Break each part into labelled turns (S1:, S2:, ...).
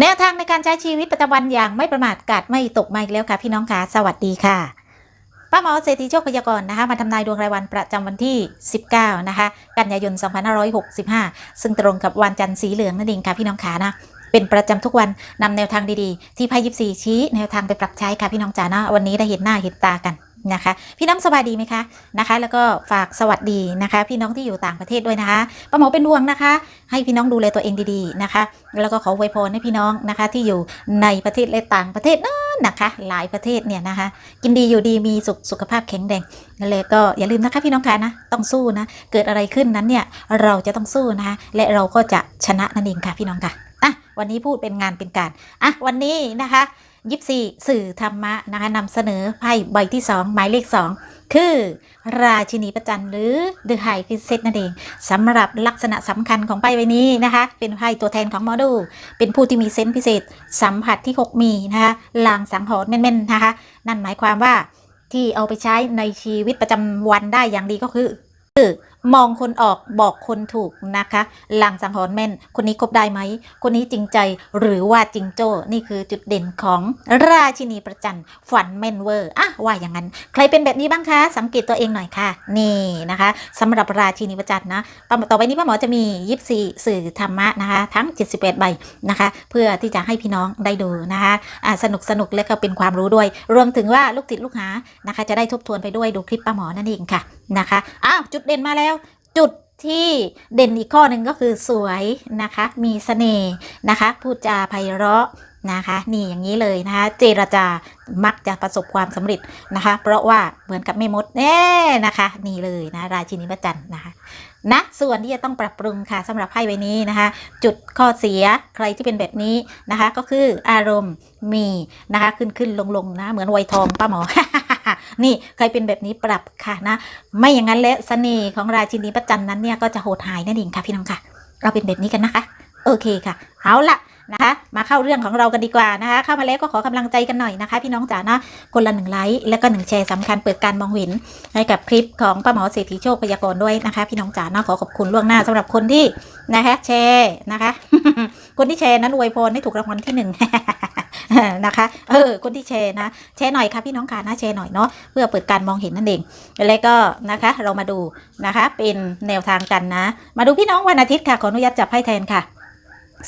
S1: แนวทางในการใช้ชีวิตประจำวันอย่างไม่ประมาทกาดไม่ตกมาอีกแล้วค่ะ พี่น้องค่ะสวัสดีค่ะป้าหมอเศรษฐีโชคพยากรณ์นะคะมาทำนายดวงรายวันประจำวันที่ 19 นะคะ กันยายน 2565 ซึ่งตรงกับวันจันทร์สีเหลืองนั่นเองค่ะพี่น้องขานะเป็นประจำทุกวันนำแนวทางดีๆ ที่ไพ่ยิปซีชี้แนวทางไปปรับใช้ค่ะพี่น้องจ๋านะวันนี้ได้เห็นหน้าเห็นตากัน นะคะ พี่น้องสบายดีไหมคะนะคะ แล้วก็ฝากสวัสดีนะคะ พี่น้องที่อยู่ต่างประเทศด้วยนะคะป้าหมอเป็นห่วงนะคะ ให้พี่น้องดูแลตัวเองดีๆนะคะ แล้วก็ขออวยพรให้พี่น้องนะคะ ที่อยู่ในประเทศและต่างประเทศนั้นนะคะ หลายประเทศเนี่ยนะคะ กินดีอยู่ดีมีสุขสุขภาพแข็งแรงแล้วก็อย่าลืมนะคะพี่น้องคะนะต้องสู้นะ เกิดอะไรขึ้นนั้นเนี่ยเราจะต้องสู้นะคะ และเราก็จะชนะนั่นเองค่ะพี่น้องค่ะอะวันนี้พูดเป็นงานเป็นการอะวันนี้นะคะ ยิปซีสื่อธรรมะนะคะนำเสนอไพ่ใบที่ 2 หมายเลข 2 คือ ราชินีประจันหรือ The High Princess นั่นเองสำหรับลักษณะสำคัญของไพ่ใบนี้นะคะ เป็นไพ่ตัวแทนของหมอดู เป็นผู้ที่มีเซนส์พิเศษ สัมผัสที่ 6 มีนะคะลางสังหรณ์แม่นๆนะคะ นั่นหมายความว่าที่เอาไปใช้ในชีวิตประจำวันได้อย่างดีก็คือคือ มองคนออกบอกคนถูกนะคะลางสังหรณ์แม่น คนนี้คบได้ไหม คนนี้จริงใจหรือว่าจริงโจ้ นี่คือจุดเด่นของราชินีประจันฝันแม่นเวอร์อะว่าอย่างนั้น ใครเป็นแบบนี้บ้างคะ สังเกตตัวเองหน่อยค่ะ นี่นะคะสำหรับราชินีประจันนะต่อไปนี้ป้าหมอจะมียิปซีสื่อธรรมะนะคะ ทั้ง 78 ใบนะคะ เพื่อที่จะให้พี่น้องได้ดูนะคะอ่าสนุกสนุกและก็เป็นความรู้ด้วย รวมถึงว่าลูกติดลูกหานะคะ จะได้ทบทวนไปด้วยดูคลิปป้าหมอนั่นเองค่ะ นะคะอ้าวจุดเด่นมาแล้ว จุดที่เด่นอีกข้อหนึ่งก็คือสวยนะคะ มีเสน่ห์นะคะ พูดจาไพเราะนะคะ นี่อย่างนี้เลยนะคะ เจรจามักจะประสบความสำเร็จนะคะ เพราะว่าเหมือนกับแม่มดแน่นะคะ นี่เลยนะราชินีพระจันทร์นะคะนะส่วนที่จะต้องปรับปรุงค่ะสำหรับไพ่ใบนี้นะคะ จุดข้อเสียใครที่เป็นแบบนี้นะคะ ก็คืออารมณ์มีนะคะขึ้นขึ้นลงลงนะเหมือนไวทองป้าหมอ นี่ใครเป็นแบบนี้ปรับค่ะนะ ไม่อย่างนั้นแล้วเสน่ห์ของราชินีประจันนั้นเนี่ยก็จะโหดหายนั่นเองค่ะพี่น้องค่ะ เราเป็นแบบนี้กันนะคะ โอเคค่ะ เอาละ นะคะมาเข้าเรื่องของเรากันดีกว่านะคะ เข้ามาแล้วก็ขอกำลังใจกันหน่อยนะคะ พี่น้องจ๋านะคนละหนึ่งไลค์และก็หนึ่งแชร์สำคัญเปิดการมองเห็นให้กับคลิปของป้าหมอเศรษฐีโชคพยากรณ์ด้วยนะคะ พี่น้องจ๋านะขอขอบคุณล่วงหน้าสำหรับคนที่นะคะแชร์นะคะ คนที่แชร์นั้นอวยพรให้ถูกรางวัลที่หนึ่งนะคะเออคนที่แชร์นะ แชร์หน่อยค่ะพี่น้องค่ะนะแชร์หน่อยเนาะเพื่อเปิดการมองเห็นนั่นเองแล้วก็นะคะ เรามาดูนะคะ เป็นแนวทางกันนะ มาดูพี่น้องวันอาทิตย์ค่ะขออนุญาตจับไพ่แทนค่ะ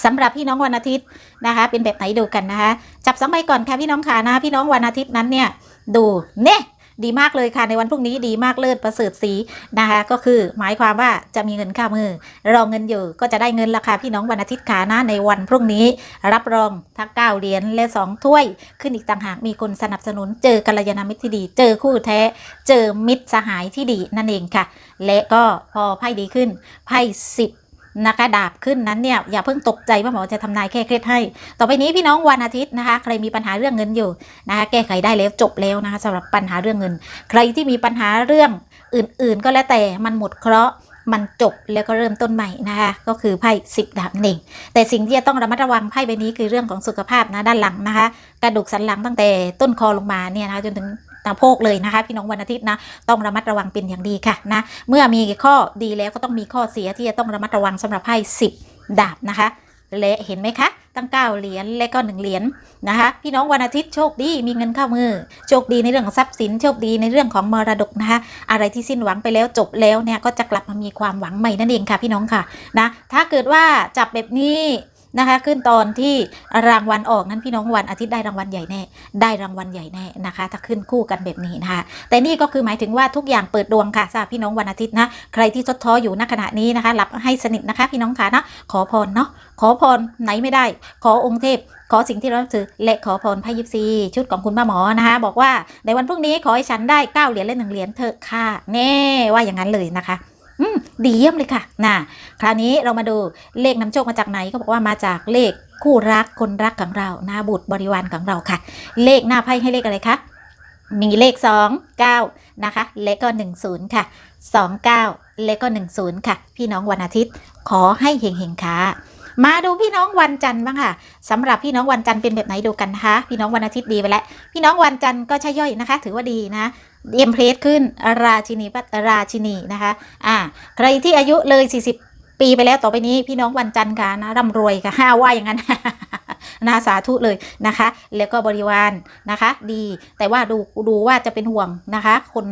S1: สำหรับพี่น้องวันอาทิตย์นะคะ เป็นแบบไหนดูกันนะคะ จับสองใบก่อนค่ะพี่น้องค่ะนะพี่น้องวันอาทิตย์นั้นเนี่ยดูเนี่ยดีมากเลยค่ะในวันพรุ่งนี้ดีมากเลิศประเสริฐสีนะคะก็คือหมายความว่าจะมีเงินข้ามือ รอเงินอยู่ก็จะได้เงินราคาพี่น้องวันอาทิตย์ขานะในวันพรุ่งนี้ รับรองทั้งเก้าเหรียญและสองถ้วย ขึ้นอีกต่างหากมีคนสนับสนุน เจอกัลยาณมิตรที่ดี เจอคู่แท้ เจอมิตรสหายที่ดีนั่นเองค่ะ และก็พอไพ่ดีขึ้นไพ่สิบ นะคะดาบขึ้นนั้นเนี่ยอย่าเพิ่งตกใจว่าหมอจะทำนายแค่เคล็ดให้ ต่อไปนี้พี่น้องวันอาทิตย์นะคะใครมีปัญหาเรื่องเงินอยู่นะคะแก้ไขได้แล้วจบแล้วนะคะสำหรับปัญหาเรื่องเงิน ใครที่มีปัญหาเรื่องอื่น ๆ ก็แล้วแต่มันหมดเคราะห์มันจบแล้วก็เริ่มต้นใหม่นะคะก็คือไพ่สิบดาบนั่นเองแต่สิ่งที่จะต้องระมัดระวังไพ่ใบนี้คือเรื่องของสุขภาพนะด้านหลังนะคะ กระดูกสันหลังตั้งแต่ต้นคอลงมาเนี่ยนะคะจนถึง ตาโพกเลยนะคะ พี่น้องวันอาทิตย์นะ ต้องระมัดระวังเป็นอย่างดีค่ะนะ เมื่อมีข้อดีแล้วก็ต้องมีข้อเสียที่จะต้องระมัดระวังสำหรับไพ่สิบดาบนะคะและเห็นไหมคะ ตั้งเก้าเหรียญและก็หนึ่งเหรียญนะคะ พี่น้องวันอาทิตย์โชคดีมีเงินเข้ามือ โชคดีในเรื่องของทรัพย์สิน โชคดีในเรื่องของมรดกนะคะ อะไรที่สิ้นหวังไปแล้วจบแล้วเนี่ยก็จะกลับมามีความหวังใหม่นั่นเองค่ะ พี่น้องค่ะนะ ถ้าเกิดว่าจับแบบนี้ นะคะ ขึ้นตอนที่รางวัลออกนั้นพี่น้องวันอาทิตย์ได้รางวัลใหญ่แน่ ได้รางวัลใหญ่แน่นะคะ ถ้าขึ้นคู่กันแบบนี้นะคะ แต่นี่ก็คือหมายถึงว่าทุกอย่างเปิดดวงค่ะสำหรับพี่น้องวันอาทิตย์นะ ใครที่ทดท้ออยู่ณขณะนี้นะคะ หลับให้สนิทนะคะ พี่น้องค่ะนะขอพรเนาะ ขอพรไหนไม่ได้ ขอองค์เทพขอสิ่งที่เราถือและขอพรพระยิปซีชุดของคุณป้าหมอนะคะ บอกว่าในวันพรุ่งนี้ขอให้ฉันได้เก้าเหรียญและหนึ่งเหรียญเถอะค่ะแน่ว่าอย่างนั้นเลยนะคะ ดีเยี่ยมเลยค่ะนะคราวนี้เรามาดูเลขนำโชคมาจากไหนก็บอกว่ามาจากเลขคู่รักคนรักของเราหนะบุตรบริวารของเราค่ะ เลขหน้าไพ่ให้เลขอะไรคะมีเลข 2 9 นะคะและก็ 10 ค่ะ 29และก็ 10 ค่ะ พี่น้องวันอาทิตย์ ขอให้เฮงๆค่ะ มาดูพี่น้องวันจันทร์บ้างค่ะสำหรับพี่น้องวันจันทร์เป็นแบบไหนดูกันนะคะ พี่น้องวันอาทิตย์ดีไปแล้ว พี่น้องวันจันทร์ก็ใช่ย่อยนะคะ ถือว่าดีนะ เอ็มเพรสขึ้นราชินีปัตราชินีนะคะ อ่า ใครที่อายุเลย 40 ปีไปแล้วต่อไปนี้พี่น้องวันจันทร์ค่ะนะร่ำรวยค่ะห้าว่าอย่างนั้นนะสาธุเลยนะคะ แล้วก็บริวารนะคะ ดีแต่ว่าดูดูว่าจะเป็นห่วงนะคะ คน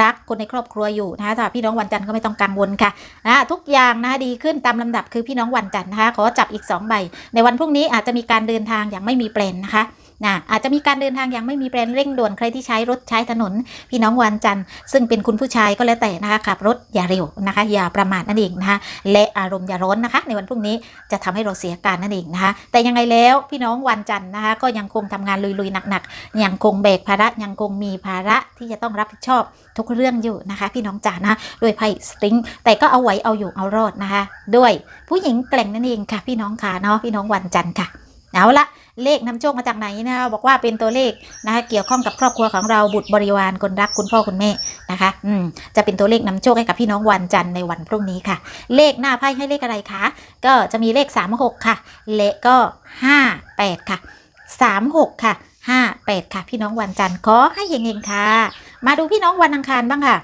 S1: รักคนในครอบครัวอยู่นะคะสำหรับพี่น้องวันจันทร์ก็ไม่ต้องกังวลค่ะนะทุกอย่างนะคะดีขึ้นตามลำดับคือพี่น้องวันจันทร์นะคะขอจับอีก2ใบในวันพรุ่งนี้อาจจะมีการเดินทางอย่างไม่มีแปลนนะคะ นะอาจจะมีการเดินทางย่างไม่มีแปลนเร่งด่วนใครที่ใช้รถใช้ถนน พี่น้องวันจันทร์ซึ่งเป็นคุณผู้ชายก็แล้วแต่นะคะขับรถอย่าเร็วนะคะ อย่าประมาทนั่นเองนะคะและอารมณ์อย่าร้อนนะคะ ในวันพรุ่งนี้จะทำให้เราเสียการนั่นเองนะคะ แต่ยังไงแล้วพี่น้องวันจันทร์นะคะก็ยังคงทำงานลุยๆหนักๆยังคงแบกภาระยังคงมีภาระที่จะต้องรับผิดชอบทุกเรื่องอยู่นะคะ พี่น้องจ๋านะด้วยไพ่สตริงแต่ก็เอาไว้เอาอยู่เอารอดนะคะ ด้วยผู้หญิงแกล่งนั่นเองค่ะ พี่น้องค่ะเนาะพี่น้องวันจันทร์ค่ะเอาละ เลขนำโชคมาจากไหนนะบอกว่าเป็นตัวเลขนะคะเกี่ยวข้องกับครอบครัวของเราบุตรบริวารคนรักคุณพ่อคุณแม่นะคะ อืมจะเป็นตัวเลขนำโชคให้กับพี่น้องวันจันทร์ในวันพรุ่งนี้ค่ะ เลขหน้าไพ่ให้เลขอะไรคะก็จะมีเลข 3 6 ค่ะ และก็ 5 8 ค่ะ 3 6 ค่ะ 5 8 ค่ะ พี่น้องวันจันทร์ขอให้เฮงๆค่ะ มาดูพี่น้องวันอังคารบ้างค่ะ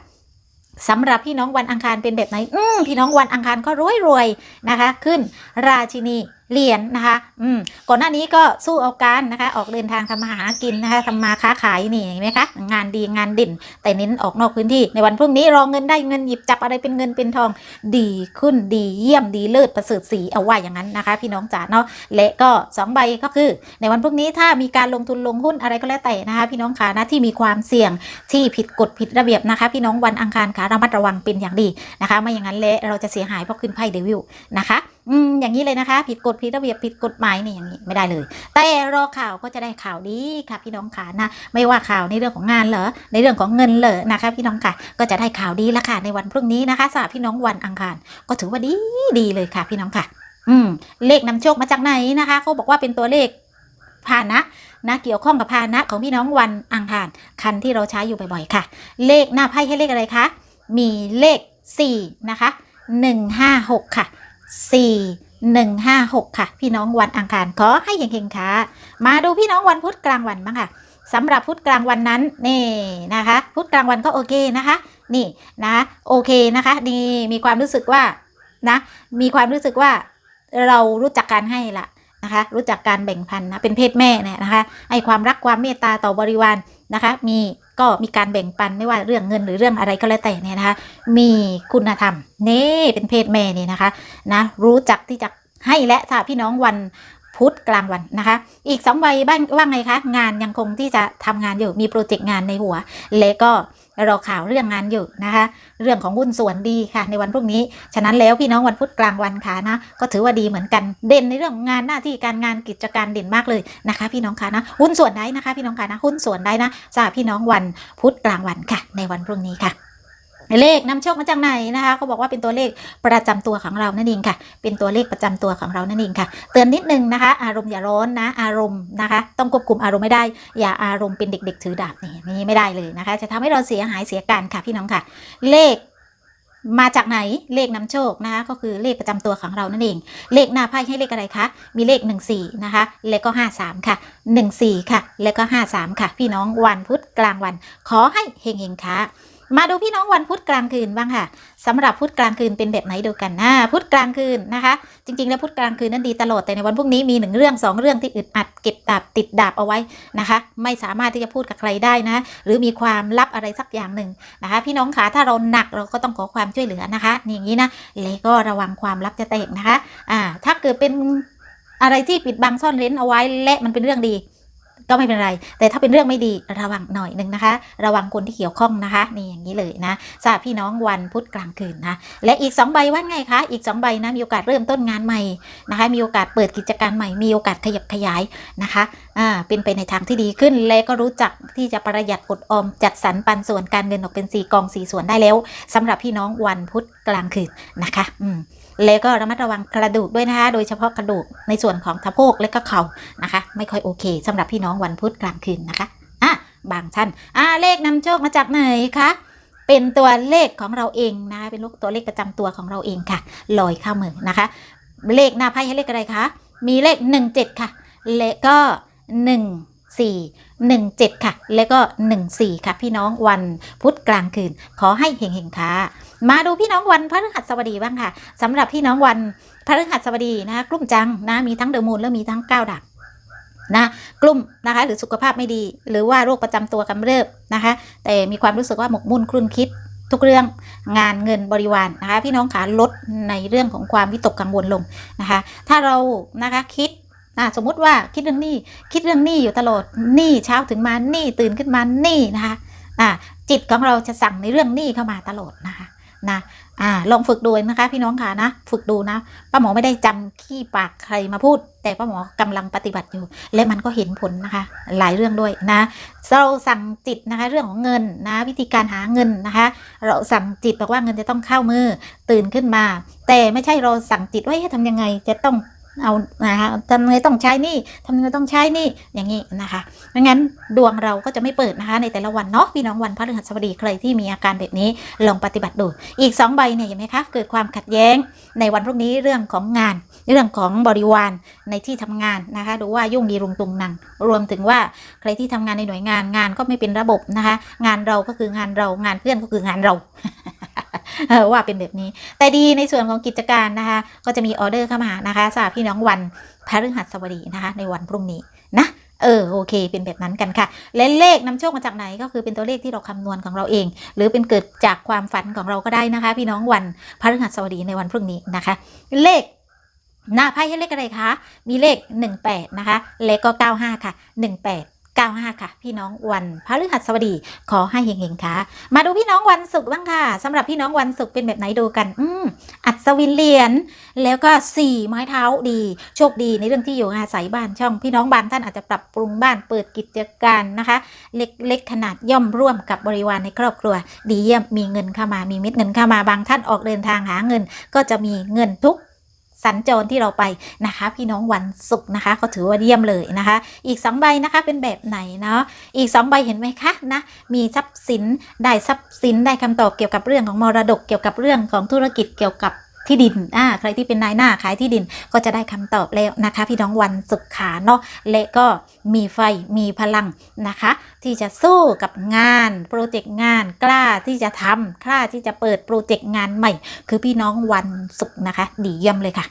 S1: สำหรับพี่น้องวันอังคารเป็นแบบไหน อืมพี่น้องวันอังคารก็รวยรวยนะคะ ขึ้นราชินี เหรียญนะคะ อืม ก่อนหน้านี้ก็สู้เอาการนะคะ ออกเดินทางทำมาหากินนะคะทำมาค้าขายนี่เห็นไหมคะ งานดีงานเด่น แต่เน้นออกนอกพื้นที่ ในวันพรุ่งนี้รองเงินได้เงินหยิบจับอะไรเป็นเงินเป็นทอง ดีขึ้นดีเยี่ยมดีเลิศประเสริฐสีเอาว่าอย่างนั้นนะคะ พี่น้องจ๋าเนาะ และก็สองใบก็คือ ในวันพรุ่งนี้ถ้ามีการลงทุนลงหุ้นอะไรก็แล้วแต่นะคะ พี่น้องขานะที่มีความเสี่ยงที่ผิดกฎผิดระเบียบนะคะ พี่น้องวันอังคารขาระมัดระวังเป็นอย่างดีนะคะ ไม่อย่างนั้นเละเราจะเสียหายเพราะขึ้นไพ่เดวิลนะคะ อืมอย่างนี้เลยนะคะ ผิดกฎผิดระเบียบผิดกฎหมายนี่อย่างนี้ไม่ได้เลย แต่รอข่าวก็จะได้ข่าวดีค่ะพี่น้องขานะไม่ว่าข่าวในเรื่องของงานเหรอในเรื่องของเงินเหรอนะคะ พี่น้องค่ะก็จะได้ข่าวดีละค่ะในวันพรุ่งนี้นะคะสำหรับพี่น้องวันอังคารก็ถือว่าดีดีเลยค่ะ พี่น้องค่ะ อืมเลขนำโชคมาจากไหนนะคะเขาบอกว่าเป็นตัวเลขพานะนะเกี่ยวข้องกับพานะของพี่น้องวันอังคารคันที่เราใช้อยู่บ่อยๆค่ะ เลขหน้าไพ่ให้เลขอะไรคะมีเลข4นะคะ156 ค่ะ 4 156 ค่ะ พี่น้องวันอังคารขอให้เฮงๆค่ะ มาดูพี่น้องวันพุธกลางวันบ้างค่ะสำหรับพุธกลางวันนั้นนี่นะคะ พุธกลางวันก็โอเคนะคะ นี่นะโอเคนะคะดีมีความรู้สึกว่านะมีความรู้สึกว่าเรารู้จักการให้ละนะคะรู้จักการแบ่งปันนะเป็นเพศแม่เนี่ยนะคะให้ความรักความเมตตาต่อบริวารนะคะมี ก็มีการแบ่งปันไม่ว่าเรื่องเงินหรือเรื่องอะไรก็แล้วแต่เนี่ยนะคะ มีคุณธรรมนี่เป็นเพศแม่นี่นะคะนะรู้จักที่จะให้และถ้าพี่น้องวันพุธกลางวันนะคะ อีกสองใบบ้างว่าไงคะ งานยังคงที่จะทำงานอยู่มีโปรเจกต์งานในหัว และก็ รอข่าวเรื่องงานอยู่นะคะ เรื่องของหุ้นส่วนดีค่ะ ในวันพรุ่งนี้ ฉะนั้นแล้วพี่น้องวันพุธกลางวันค่ะนะ ก็ถือว่าดีเหมือนกัน เด่นในเรื่องงงานหน้าที่การงานกิจการเด่นมากเลยนะคะ พี่น้องค่ะนะ หุ้นส่วนได้นะคะ พี่น้องค่ะนะ หุ้นส่วนได้นะสำหรับพี่น้องวันพุธกลางวันค่ะ ในวันพรุ่งนี้ค่ะ เลขนำโชคมาจากไหนนะคะเขาบอกว่าเป็นตัวเลขประจำตัวของเรานั่นเองค่ะ เป็นตัวเลขประจำตัวของเรานั่นเองค่ะ เตือนนิดนึงนะคะ อารมณ์อย่าร้อนนะ อารมณ์นะคะ ต้องควบคุมอารมณ์ไม่ได้ อย่าอารมณ์เป็นเด็ก ๆ ถือดาบนี่นี่ไม่ได้เลยนะคะ จะทำให้เราเสียหายเสียการค่ะพี่น้องค่ะ เลขมาจากไหนเลขนำโชคนะคะ ก็คือเลขประจำตัวของเรานั่นเอง เลขหน้าไพ่ให้เลขอะไรคะ มีเลข 14 นะคะ แล้วก็ 53 ค่ะ 14 ค่ะ แล้วก็ 53 ค่ะ พี่น้องวันพุธกลางวัน ขอให้เฮงๆค่ะ มาดูพี่น้องวันพุธกลางคืนบ้างค่ะสำหรับพุธกลางคืนเป็นแบบไหนดูกันนะพุธกลางคืนนะคะ จริง ๆ แล้วพุธกลางคืนนั้นดีตลอดแต่ในวันพรุ่งนี้มีหนึ่งเรื่องสองเรื่องที่อึดอัดเก็บดาบติดดาบเอาไว้นะคะ ไม่สามารถที่จะพูดกับใครได้นะ หรือมีความลับอะไรสักอย่างหนึ่งนะคะ พี่น้องขาถ้าเราหนักเราก็ต้องขอความช่วยเหลือนะคะนี่อย่างนี้นะแล้วก็ระวังความลับจะแตกนะคะอ่าถ้าเกิดเป็นอะไรที่ปิดบังซ่อนเร้นเอาไว้และมันเป็นเรื่องดี ก็ไม่เป็นไร แต่ถ้าเป็นเรื่องไม่ดีระวังหน่อยหนึ่งนะคะ ระวังคนที่เกี่ยวข้องนะคะนี่อย่างนี้เลยนะทราบพี่น้องวันพุธกลางคืนนะและอีก 2 ใบว่าไงคะอีก 2 ใบนะมีโอกาสเริ่มต้นงานใหม่นะคะ มีโอกาสเปิดกิจการใหม่มีโอกาสขยับขยายนะคะอ่าเป็นไปในทางที่ดีขึ้น และก็รู้จักที่จะประหยัดอดออมจัดสรรปันส่วนการเงินออกเป็น4กอง4ส่วนได้แล้วสำหรับพี่น้องวันพุธกลางคืนนะคะ อืม แล้วก็ระมัดระวังกระดูกด้วยนะคะ โดยเฉพาะกระดูกในส่วนของสะโพกและก็เข่านะคะ ไม่ค่อยโอเคสำหรับพี่น้องวันพุธกลางคืนนะคะอะบางท่านอะเลขนำโชคมาจากไหนคะเป็นตัวเลขของเราเองนะเป็นลูกตัวเลขประจำตัวของเราเองค่ะลอยเข้ามือนะคะ เลขหน้าไพ่ให้เลขอะไรคะมีเลข 17 ค่ะ และก็ 1 4 1 7 ค่ะ แล้วก็ 1 4 ค่ะ พี่น้องวันพุธกลางคืน ขอให้เฮงๆค่ะ มาดูพี่น้องวันพฤหัสบดีบ้างค่ะสำหรับพี่น้องวันพฤหัสบดีนะคะกลุ่มจังนะมีทั้งเดอะมูนและมีทั้งเก้าดาบนะกลุ่มนะคะหรือสุขภาพไม่ดี หรือว่าโรคประจำตัวกำเริบนะคะ แต่มีความรู้สึกว่าหมกมุ่นครุ่นคิดทุกเรื่องงานเงินบริวารนะคะ พี่น้องขาลดในเรื่องของความวิตกกังวลลงนะคะ ถ้าเรานะคะคิดอะสมมุติว่าคิดเรื่องหนี้คิดเรื่องหนี้อยู่ตลอดหนี้เช้าถึงมาหนี้ตื่นขึ้นมาหนี้นะคะะจิตของเราจะสั่งในเรื่องหนี้เข้ามาตลอดนะคะ นะอ่าลองฝึกดูนะคะ พี่น้องค่ะนะฝึกดูนะป้าหมอไม่ได้จำขี้ปากใครมาพูด แต่ป้าหมอกำลังปฏิบัติอยู่ และมันก็เห็นผลนะคะ หลายเรื่องด้วยนะ เราสั่งจิตนะคะเรื่องของเงินนะ วิธีการหาเงินนะคะ เราสั่งจิตบอกว่าเงินจะต้องเข้ามือตื่นขึ้นมา แต่ไม่ใช่เราสั่งจิตว่าให้ทำยังไงจะต้อง เอานะคะทำไงต้องใช้นี่ทำไงต้องใช้นี่อย่างนี้นะคะไม่งั้นดวงเราก็จะไม่เปิดนะคะ ในแต่ละวันเนาะพี่น้องวันพฤหัสบดีใครที่มีอาการแบบนี้ลองปฏิบัติดู อีก 2 ใบเนี่ยเห็นไหมคะเกิดความขัดแย้งในวันพรุ่งนี้เรื่องของงาน เรื่องของบริวารในที่ทำงานนะคะดูว่ายุ่งดีรุงตุงนัง รวมถึงว่าใครที่ทำงานในหน่วยงานงานก็ไม่เป็นระบบนะคะ งานเราก็คืองานเรางานเพื่อนก็คืองานเรา ว่าเป็นแบบนี้ แต่ดีในส่วนของกิจการนะคะ ก็จะมีออเดอร์เข้ามานะคะสำหรับพี่น้องวันพฤหัสบดีนะคะ ในวันพรุ่งนี้นะเออโอเค เป็นแบบนั้นกันค่ะ และเลขนำโชคมาจากไหนก็คือเป็นตัวเลขที่เราคำนวณของเราเอง หรือเป็นเกิดจากความฝันของเราก็ได้นะคะ พี่น้องวันพฤหัสบดีในวันพรุ่งนี้นะคะ เลขหน้าไพ่ให้เลขอะไรคะ มีเลข 18 นะคะ เลขก็ 95 ค่ะ 18 95 ค่ะ พี่น้องวันพฤหัสบดีขอให้เฮงๆค่ะ มาดูพี่น้องวันศุกร์บ้างค่ะสำหรับพี่น้องวันศุกร์เป็นแบบไหนดูกัน อืมอัศวินเหรียญแล้วก็สี่ไม้เท้าดี โชคดีในเรื่องที่อยู่อาศัยบ้านช่อง พี่น้องบางท่านอาจจะปรับปรุงบ้านเปิดกิจการนะคะ เล็กๆขนาดย่อมร่วมกับบริวารในครอบครัว ดีเยี่ยมมีเงินเข้ามามีเม็ดเงินเข้ามาบางท่านออกเดินทางหาเงิน ก็จะมีเงินทุก สัญจรที่เราไปนะคะ พี่น้องวันศุกร์นะคะก็ถือว่าเยี่ยมเลยนะคะ อีกสองใบนะคะเป็นแบบไหนเนาะอีกสองใบเห็นไหมคะนะมีทรัพย์สินได้ทรัพย์สินได้คำตอบเกี่ยวกับเรื่องของมรดกเกี่ยวกับเรื่องของธุรกิจเกี่ยวกับ ที่ดินอ่าใครที่เป็นนายหน้าขายที่ดินก็จะได้คำตอบแล้วนะคะ พี่น้องวันศุกร์ขาเนาะและก็มีไฟมีพลังนะคะ ที่จะสู้กับงานโปรเจกต์งานกล้าที่จะทำกล้าที่จะเปิดโปรเจกต์งานใหม่ คือพี่น้องวันศุกร์นะคะ ดีเยี่ยมเลยค่ะ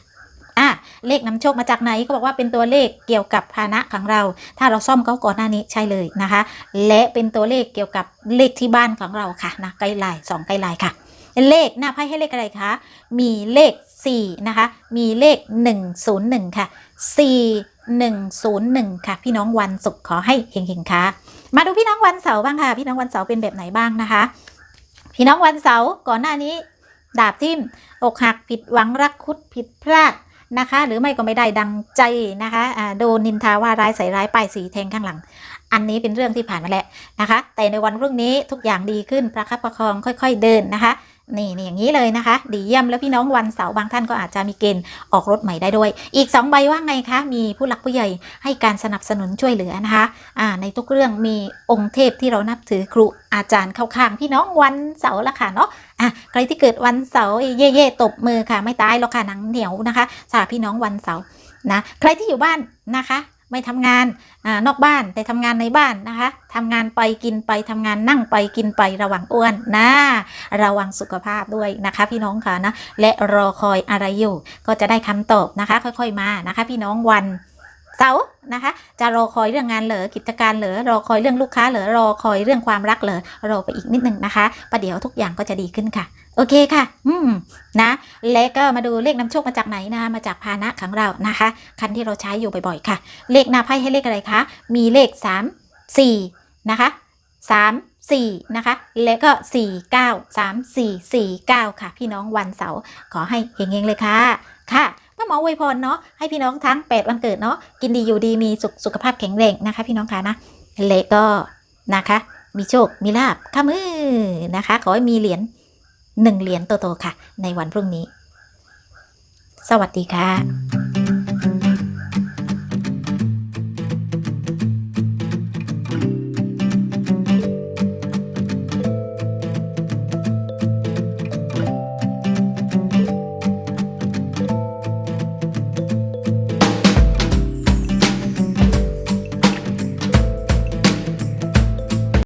S1: อะเลขนำโชคมาจากไหนก็บอกว่าเป็นตัวเลขเกี่ยวกับภานะของเรา ถ้าเราซ่อมเขาก่อนหน้านี้ใช่เลยนะคะ และเป็นตัวเลขเกี่ยวกับเลขที่บ้านของเราค่ะนะไกด์ไลน์สองไกด์ไลน์ค่ะ เลขหน้าไพ่ให้เลขอะไรคะ มีเลข 4 นะคะ มีเลข 101 ค่ะ 4101 ค่ะ พี่น้องวันศุกร์ขอให้เฮงๆค่ะ มาดูพี่น้องวันเสาร์บ้างค่ะ พี่น้องวันเสาร์เป็นแบบไหนบ้างนะคะ พี่น้องวันเสาร์ก่อนหน้านี้ ดาบทิ่มอกหักผิดหวังรักคุดผิดพลาดนะคะ หรือไม่ก็ไม่ได้ดังใจนะคะโดนนินทาว่าร้ายใส่ร้ายป้ายสีแทงข้างหลัง อันนี้เป็นเรื่องที่ผ่านมาแล้วนะคะ แต่ในวันพรุ่งนี้ทุกอย่างดีขึ้นประคับประคองค่อย ๆ เดินนะคะ นี่นี่อย่างนี้เลยนะคะ ดีเยี่ยมแล้วพี่น้องวันเสาร์บางท่านก็อาจจะมีเกณฑ์ออกรถใหม่ได้ด้วย อีก 2 ใบว่าไงคะ มีผู้หลักผู้ใหญ่ให้การสนับสนุนช่วยเหลือนะคะอ่าในทุกเรื่องมีองค์เทพที่เรานับถือครูอาจารย์เข้าข้างพี่น้องวันเสาร์ละค่ะเนาะอะใครที่เกิดวันเสาร์เย่เย่ตบมือค่ะไม่ตายหรอกค่ะหนังเหนียวนะคะสำหรับพี่น้องวันเสาร์นะใครที่อยู่บ้านนะคะ ไม่ทำงานอานอกบ้านแต่ทำงานในบ้านนะคะทำงานไปกินไปทำงานนั่งไปกินไประวังอ้วนนะระวังสุขภาพด้วยนะคะ พี่น้องค่ะนะและรอคอยอะไรอยู่ ก็จะได้คำตอบนะคะ ค่อยๆมานะคะ พี่น้องวันเสาร์นะคะจะรอคอยเรื่องงานเหรอกิจการเหรอรอคอยเรื่องลูกค้าเหรอรอคอยเรื่องความรักเหรอรอไปอีกนิดนึงนะคะประเดี๋ยวทุกอย่างก็จะดีขึ้นค่ะ โอเคค่ะ อืม นะ และก็มาดูเลขนำโชคมาจากไหนนะคะมาจากพานะของเรานะคะ คันที่เราใช้อยู่บ่อยๆค่ะ เลขหน้าไพ่ให้เลขอะไรคะ มีเลข 3 4 นะคะ 3 4 นะคะ และก็ 4 9 3 4 4 9 ค่ะ พี่น้องวันเสาร์ขอให้เฮงๆเลยค่ะ ค่ะป้าหมอวยพรเนาะ ให้พี่น้องทั้ง 8 วันเกิดเนาะ กินดีอยู่ดีมีสุขสุขภาพแข็งแรงนะคะ พี่น้องคะนะ และก็นะคะ มีโชค มีลาบข้ามือนะคะ ขอให้มีเหรียญ หนึ่งเหรียญโตๆค่ะ ในวันพรุ่งนี้ สวัสดีค่ะ